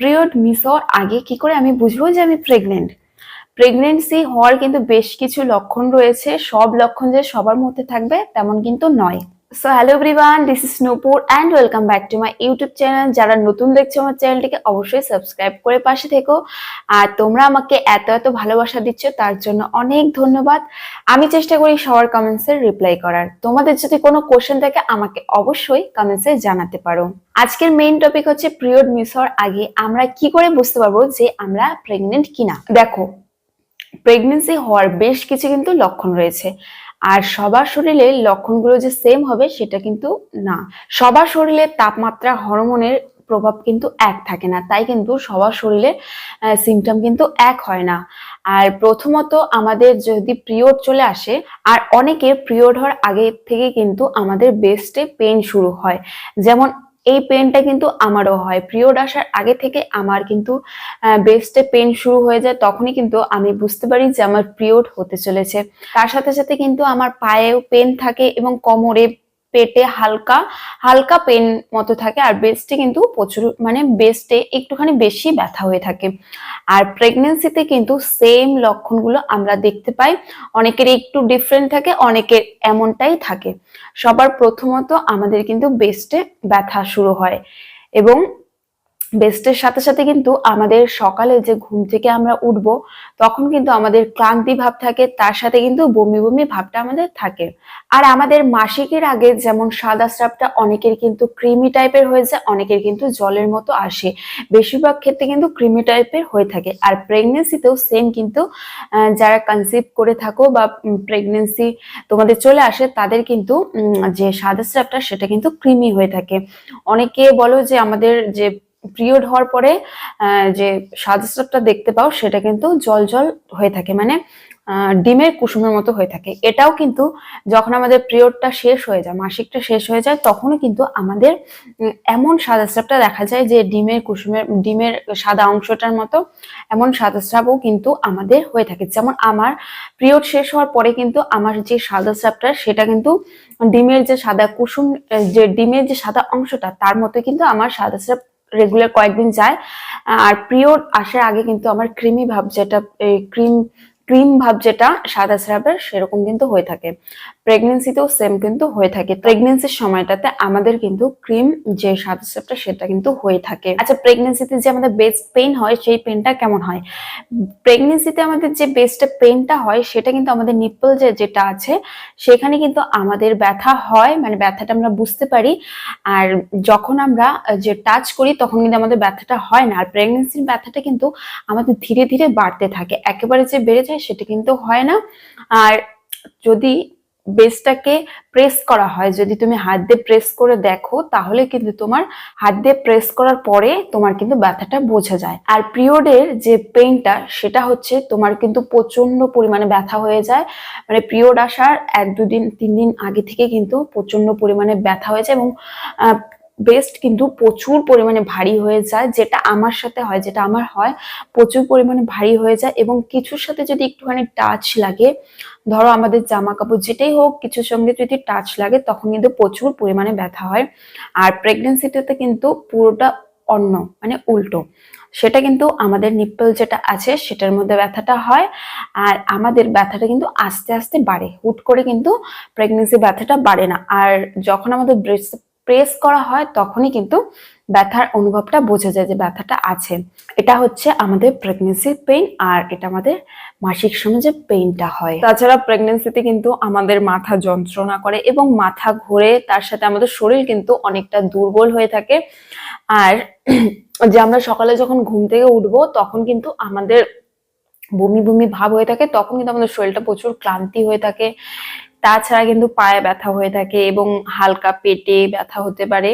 Period miss হওয়ার আগে কি করে আমি বুঝব যে আমি প্রেগনেন্ট প্রেগনেন্সি হওয়ার কিন্তু বেশ কিছু লক্ষণ রয়েছে। সব লক্ষণ যে সবার মধ্যে থাকবে, তেমন কিন্তু নয়। So hello everyone this is Nupur and welcome back to my YouTube channel যারা নতুন দেখছ আমার চ্যানেলটিকে অবশ্যই সাবস্ক্রাইব করে পাশে থেকো। আর তোমরা আমাকে এত এত ভালোবাসা দিচ্ছ, তার জন্য অনেক ধন্যবাদ। আমি চেষ্টা করি সবার কমেন্টসের রিপ্লাই করার। তোমাদের যদি কোনো কোশ্চেন থাকে, আমাকে অবশ্যই কমেন্টসে জানাতে পারো। আজকের মেইন টপিক হচ্ছে পিরিয়ড মিস হওয়ার আগে আমরা কি করে বুঝতে পারব যে আমরা প্রেগনেন্ট কিনা? দেখো প্রেগনেন্সি হওয়ার বেশ কিছু কিন্তু লক্ষণ রয়েছে। আর সবার শরীরে লক্ষণগুলো যে সেম হবে সেটা কিন্তু না। সবার শরীরে তাপমাত্রা, হরমোনের প্রভাব কিন্তু এক থাকে না, তাই কিন্তু সবার শরীরে সিমটম কিন্তু এক হয় না। আর প্রথমত আমাদের যদি পিরিয়ড চলে আসে, আর অনেকের পিরিয়ড হওয়ার আগে থেকে কিন্তু আমাদের বেস্টে পেন শুরু হয়। যেমন এই পেনটা কিন্তু আমারও হয়। পিরিয়ড আসার আগে থেকে আমার কিন্তু বেস্টে পেন শুরু হয়ে যায়, তখনই কিন্তু আমি বুঝতে পারি যে আমার পিরিয়ড হতে চলেছে। তার সাথে সাথে কিন্তু আমার পায়েও পেন থাকে এবং কোমরে পেটে হালকা হালকা পেন মতো থাকে আর বেস্টে কিন্তু প্রচুর মানে বেস্টে একটুখানি বেশি ব্যথা হয়ে থাকে। আর প্রেগনেন্সিতে কিন্তু সেম লক্ষণগুলো আমরা দেখতে পাই। অনেকের একটু ডিফারেন্ট থাকে, অনেকের এমনটাই থাকে। সবার প্রথমত আমাদের কিন্তু বেস্টে ব্যথা শুরু হয় এবং বেস্টের সাথে সাথে কিন্তু আমাদের সকালে যে ঘুম থেকে আমরা উঠব, তখন কিন্তু আমাদের ক্লান্তি ভাব থাকে, তার সাথে কিন্তু বমি বমি ভাবটা আমাদের থাকে। আর আমাদের মাসিকের আগে যেমন সাদা স্রাবটা অনেকের কিন্তু ক্রিমি টাইপের হয়ে যায়, অনেকের কিন্তু জলের মতো আসে। বেশিরভাগ ক্ষেত্রে কিন্তু ক্রিমি টাইপের হয়ে থাকে। আর প্রেগনেন্সিতেও সেম কিন্তু যারা কনসিভ করে থাকো বা প্রেগনেন্সি তোমাদের চলে আসে, তাদের কিন্তু যে সাদা স্রাবটা সেটা কিন্তু ক্রিমি হয়ে থাকে। অনেকে বলো যে আমাদের যে পিরিয়ড হওয়ার পরে যে সাদা দেখতে পাও, সেটা কিন্তু জল জল হয়ে থাকে মানে ডিমের কুসুমের মতো হয়ে থাকে। এটাও কিন্তু যখন আমাদের পিরিয়ডটা শেষ হয়ে যায়, মাসিকটা শেষ হয়ে যায়, তখনও কিন্তু আমাদের এমন সাদা স্রাবটা দেখা যায় যে ডিমের কুসুমের, ডিমের সাদা অংশটার মতো এমন সাদা স্রাবও কিন্তু আমাদের হয়ে থাকে। যেমন আমার পিরিয়ড শেষ হওয়ার পরে কিন্তু আমার যে সাদা স্রাবটা সেটা কিন্তু ডিমের যে সাদা কুসুম, যে ডিমের যে সাদা অংশটা, তার মতো কিন্তু আমার সাদা স্রাব রেগুলার কয়েকদিন যায়। আর পিরিয়ড আসার আগে কিন্তু আমার ক্রিমি ভাব যেটা ক্রিম ক্রিম ভাব যেটা, সাদা স্রাবের, সেরকম কিন্তু হয়ে থাকে। প্রেগনেন্সিতেও সেম কিন্তু হয়ে থাকে। প্রেগনেন্সির সময়টাতে আমাদের কিন্তু ক্রিম যে সাদা স্রাবটা সেটা কিন্তু হয়ে থাকে। আচ্ছা প্রেগনেন্সিতে যে আমাদের বেস্ট পেইন হয়, সেই পেনটা কেমন হয়? প্রেগনেন্সিতে আমাদের যে বেস্ট পেইনটা হয়, সেটা কিন্তু আমাদের নিপ্পল যে, যেটা আছে, সেখানে কিন্তু আমাদের ব্যথা হয় মানে ব্যথাটা আমরা বুঝতে পারি। আর যখন আমরা যে টাচ করি, তখন কিন্তু আমাদের ব্যথাটা হয় না। আর প্রেগনেন্সির ব্যথাটা কিন্তু আমাদের ধীরে ধীরে বাড়তে থাকে। একেবারে যে বেড়ে যায়, সেটা কিন্তু হয় না। আর যদি বেসটাকে প্রেস করা হয়। যদি তুমি হাত দিয়ে প্রেস করে দেখো, তাহলে কিন্তু তোমার হাত দিয়ে প্রেস করার পরে তোমার কিন্তু ব্যথাটা বোঝা যায়। আর পিরিয়ডের যে পেইনটা সেটা হচ্ছে তোমার কিন্তু প্রচণ্ড পরিমাণে ব্যথা হয়ে যায়। মানে পিরিয়ড আসার এক দুদিন, তিন দিন আগে থেকে কিন্তু প্রচণ্ড পরিমাণে ব্যথা হয়ে যায় এবং বেস্ট কিন্তু প্রচুর পরিমাণে ভারী হয়ে যায়, যেটা আমার সাথে হয়, যেটা আমার হয়, প্রচুর পরিমাণে ভারী হয়ে যায় এবং কিছুর সাথে যদি একটুখানি টাচ লাগে, ধরো আমাদের জামা কাপড় যেটাই হোক, কিছুর সঙ্গে যদি টাচ লাগে, তখন কিন্তু প্রচুর পরিমাণে ব্যথা হয়। আর প্রেগনেন্সিটাতে কিন্তু পুরোটা অন্য মানে উল্টো। সেটা কিন্তু আমাদের নিপ্পল যেটা আছে, সেটার মধ্যে ব্যথাটা হয় আর আমাদের ব্যথাটা কিন্তু আস্তে আস্তে বাড়ে। হুট করে কিন্তু প্রেগনেন্সি ব্যথাটা বাড়ে না। আর যখন আমাদের ব্রেস্ট প্রেস করা হয়, তখনই কিন্তু ব্যথার অনুভবটা বোঝা যায় যে ব্যথাটা আছে। এটা হচ্ছে আমাদের প্রেগনেন্সির পেইন আর এটা আমাদের মাসিক সময় যে পেইনটা হয়। তাছাড়া প্রেগনেন্সিতে কিন্তু আমাদের মাথা যন্ত্রণা করে এবং মাথা ঘোরে, তার সাথে আমাদের শরীর কিন্তু অনেকটা দুর্বল হয়ে থাকে। আর যে আমরা সকালে যখন ঘুম থেকে উঠবো, তখন কিন্তু আমাদের বমি বমি ভাব হয়ে থাকে, তখন কিন্তু আমাদের শরীরটা প্রচুর ক্লান্তি হয়ে থাকে। তাছাড়া কিন্তু পায়ে ব্যথা হয়ে থাকে এবং হালকা পেটে ব্যথা হতে পারে।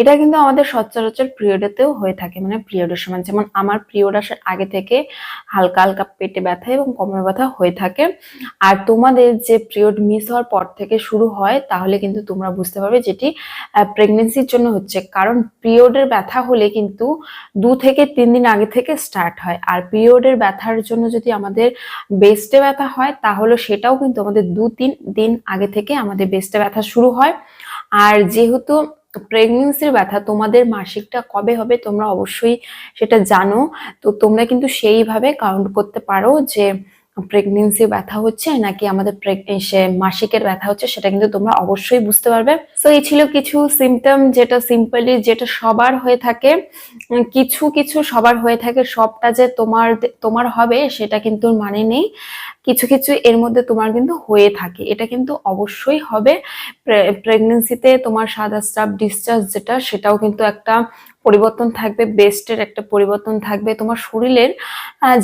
এটা কিন্তু আমাদের সচরাচর পিরিয়ডেতেও হয়ে থাকে মানে পিরিয়ডের সময়। যেমন আমার পিরিয়ড আসার আগে থেকে হালকা হালকা পেটে ব্যথা এবং কোমর ব্যথা হয়ে থাকে। আর তোমাদের যে পিরিয়ড মিস হওয়ার পর থেকে শুরু হয়, তাহলে কিন্তু তোমরা বুঝতে পারবে যেটি প্রেগনেন্সির জন্য হচ্ছে। কারণ পিরিয়ডের ব্যথা হলে কিন্তু দু থেকে তিন দিন আগে থেকে স্টার্ট হয়। আর পিরিয়ডের ব্যথার জন্য যদি আমাদের বেস্টে ব্যথা হয়, তাহলে সেটাও কিন্তু আমাদের দু তিন দিন দিন আগে থেকে আমাদের বেস্টে ব্যথা শুরু হয়। আর যেহেতু প্রেগনেন্সির ব্যথা, তোমাদের মাসিকটা কবে হবে তোমরা অবশ্যই সেটা জানো। তো তোমরা কিন্তু সেইভাবে কাউন্ট করতে পারো যে প্রেগনেন্সি ব্যথা হচ্ছে নাকি আমাদের মাসিকের ব্যথা হচ্ছে সেটা কিন্তু তোমরা অবশ্যই বুঝতে পারবে। তো এই ছিল কিছু সিমটম যেটা সিম্পলি যেটা সবার হয়ে থাকে। কিছু কিছু সবার হয়ে থাকে, সবটা যে তোমার তোমার হবে সেটা কিন্তু মানে নেই। কিছু কিছু এর মধ্যে তোমার কিন্তু হয়ে থাকে। এটা কিন্তু অবশ্যই হবে। প্রেগনেন্সিতে তোমার সাদা স্টাফ ডিসচার্জ যেটা, সেটাও কিন্তু একটা পরিবর্তন থাকবে বেস্টের একটা পরিবর্তন থাকবে। তোমার শরীরের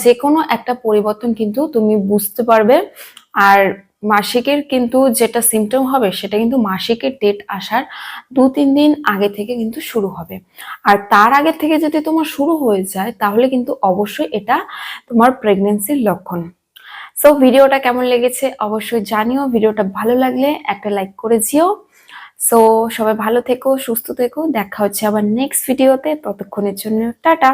যে কোনো একটা পরিবর্তন কিন্তু তুমি বুঝতে পারবে। আর মাসিকের কিন্তু যেটা সিমটম হবে, সেটা কিন্তু মাসিকের ডেট আসার দু তিন দিন আগে থেকে কিন্তু শুরু হবে। আর তার আগে থেকে যদি তোমার শুরু হয়ে যায়, তাহলে কিন্তু অবশ্যই এটা তোমার প্রেগনেন্সির লক্ষণ। সো ভিডিওটা কেমন লেগেছে অবশ্যই জানিও। ভিডিওটা ভালো লাগলে একটা লাইক করে যেও। সো সবাই ভালো থেকো সুস্থ থেকো দেখা হচ্ছে আবার নেক্সট ভিডিওতে ততক্ষণের জন্য টাটা!